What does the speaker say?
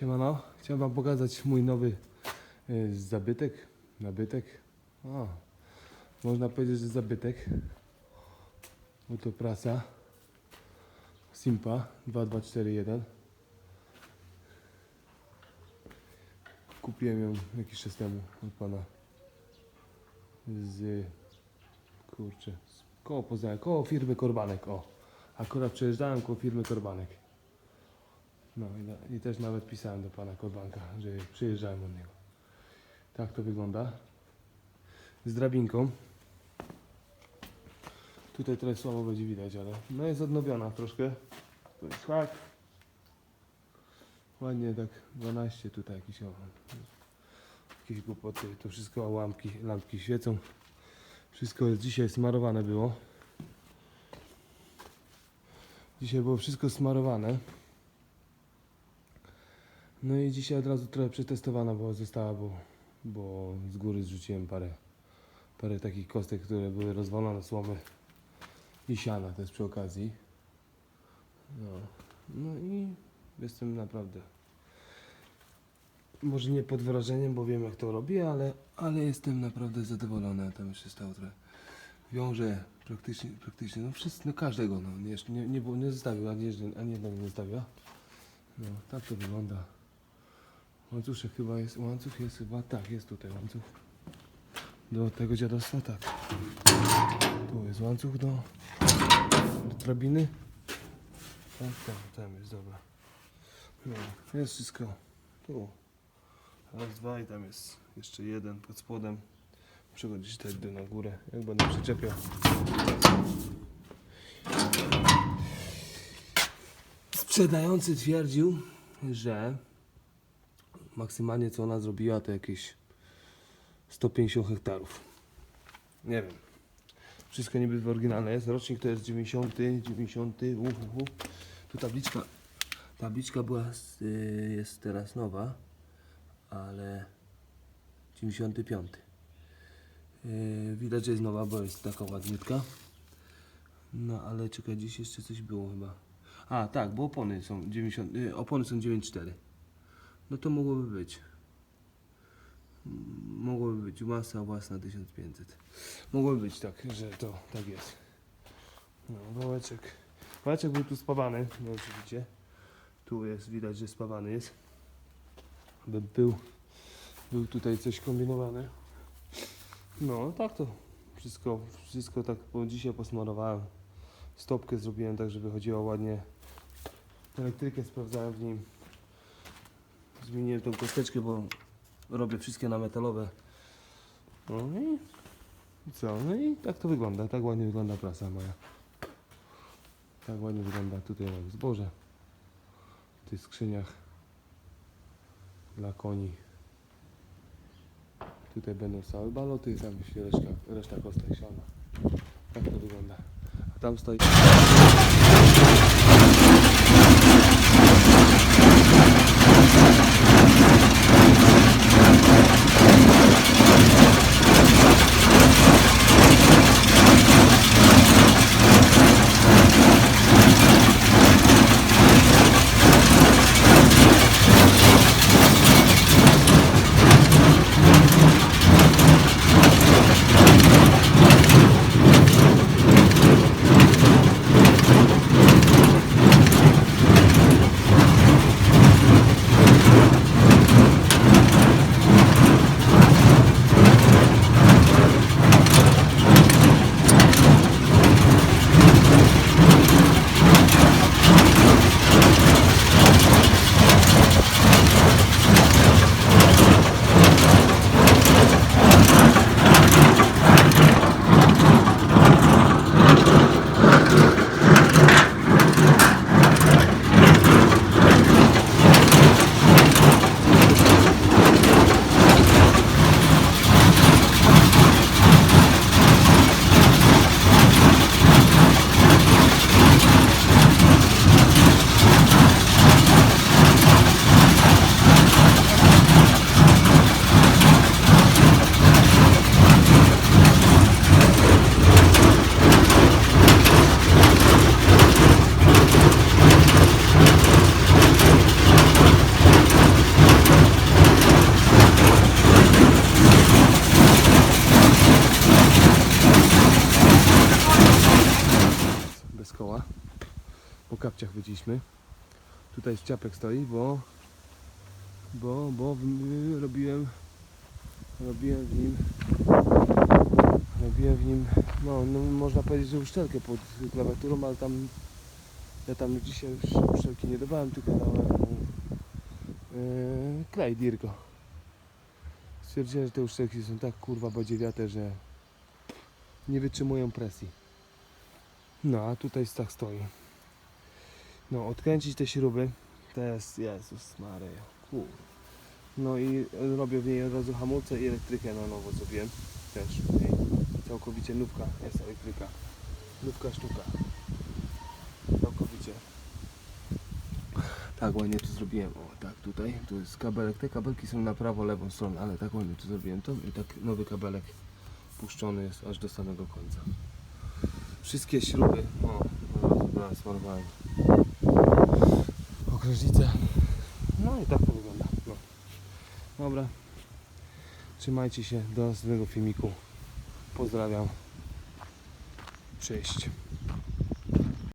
Siemano, chciałem wam pokazać mój nowy y, zabytek, nabytek. O, można powiedzieć, że zabytek. Oto prasa Simpa 2241. Kupiłem ją jakiś czas temu od pana z kurczę, z koło Poznania, koło firmy Korbanek, o. Akurat przejeżdżałem koło firmy Korbanek. No i, i też nawet pisałem do pana Korbanka, że przyjeżdżałem od niego. Tak to wygląda. Z drabinką. Tutaj trochę słabo będzie widać, ale no jest odnowiona troszkę. To jest hak. Ładnie tak 12 tutaj jakieś o, jakieś głupoty. To wszystko lampki, lampki świecą. Wszystko jest dzisiaj smarowane było. Dzisiaj było wszystko smarowane. No i dzisiaj od razu trochę przetestowana była, została, bo, bo z góry zrzuciłem parę, parę takich kostek, które były rozwalone, słomy i siana też przy okazji. No, no i jestem naprawdę, może nie pod wrażeniem, bo wiem jak to robię, ale, ale jestem naprawdę zadowolony. Tam jeszcze stało trochę. Wiąże praktycznie, praktycznie, no wszystko, no każdego, no nie, nie, nie, nie zostawił, ani, ani jednego nie zostawia. No, tak to wygląda. Łańcuszek chyba jest, łańcuch jest chyba, tak, jest tutaj łańcuch. Do tego dziadostwa, tak. Tu jest łańcuch do, do drabiny. Tak, tam, tam jest, dobra. No, jest wszystko. Tu. Raz, dwa i tam jest jeszcze jeden pod spodem. Przechodzić wtedy na górę, jak będę przyczepiał. Sprzedający twierdził, że maksymalnie co ona zrobiła to jakieś 150 hektarów. Nie wiem. Wszystko niby oryginalne jest. Rocznik to jest 90, 90, uh, uh, uh. Tu tabliczka, tabliczka była, y, jest teraz nowa, ale 95. Yy, widać, że jest nowa, bo jest taka ładniutka. No ale czekaj, dziś jeszcze coś było chyba. A tak, bo opony są 90, y, opony są 94. No to mogłoby być. Mogłoby być masa własna 1500. Mogłoby być tak, że to tak jest. No, wałeczek. Wałeczek był tu spawany, no oczywiście. Tu jest, widać, że spawany jest. By był, był tutaj coś kombinowane. No, tak to wszystko, wszystko tak po dzisiaj posmarowałem. Stopkę zrobiłem tak, żeby chodziła ładnie. Elektrykę sprawdzałem w nim. Zmieniłem tą kosteczkę, bo robię wszystkie na metalowe. No i i co? No i tak to wygląda. Tak ładnie wygląda prasa moja. Tak ładnie wygląda. Tutaj mam zboże. W tych skrzyniach dla koni. Tutaj będą całe baloty, tam się reszta, reszta kostek siana. Tak to wygląda. A tam stoi... Tutaj ściapek stoi, bo bo, bo w, robiłem robiłem w nim robiłem w nim no, no można powiedzieć, że uszczelkę pod klawiaturą, ale tam ja tam dzisiaj już uszczelki nie dawałem, tylko dałem yy, klej Dirko. Stwierdziłem, że te uszczelki są tak kurwa badziewiate, że nie wytrzymują presji. No, a tutaj tak stoi. No, odkręcić te śruby, to jest, Jezus Maryja, kur. No i robię w niej od razu hamulce i elektrykę na nowo zrobiłem. Też w niej. Całkowicie nówka jest elektryka. Nówka sztuka. Całkowicie. Tak ładnie tu zrobiłem. O, tak tutaj. Tu jest kabelek. Te kabelki są na prawo, lewą stronę, ale tak ładnie tu zrobiłem to i tak nowy kabelek puszczony jest aż do samego końca. Wszystkie śruby. O, teraz smarowałem. Okrężnice. No i tak to wygląda. No. Dobra. Trzymajcie się do następnego filmiku. Pozdrawiam. Cześć.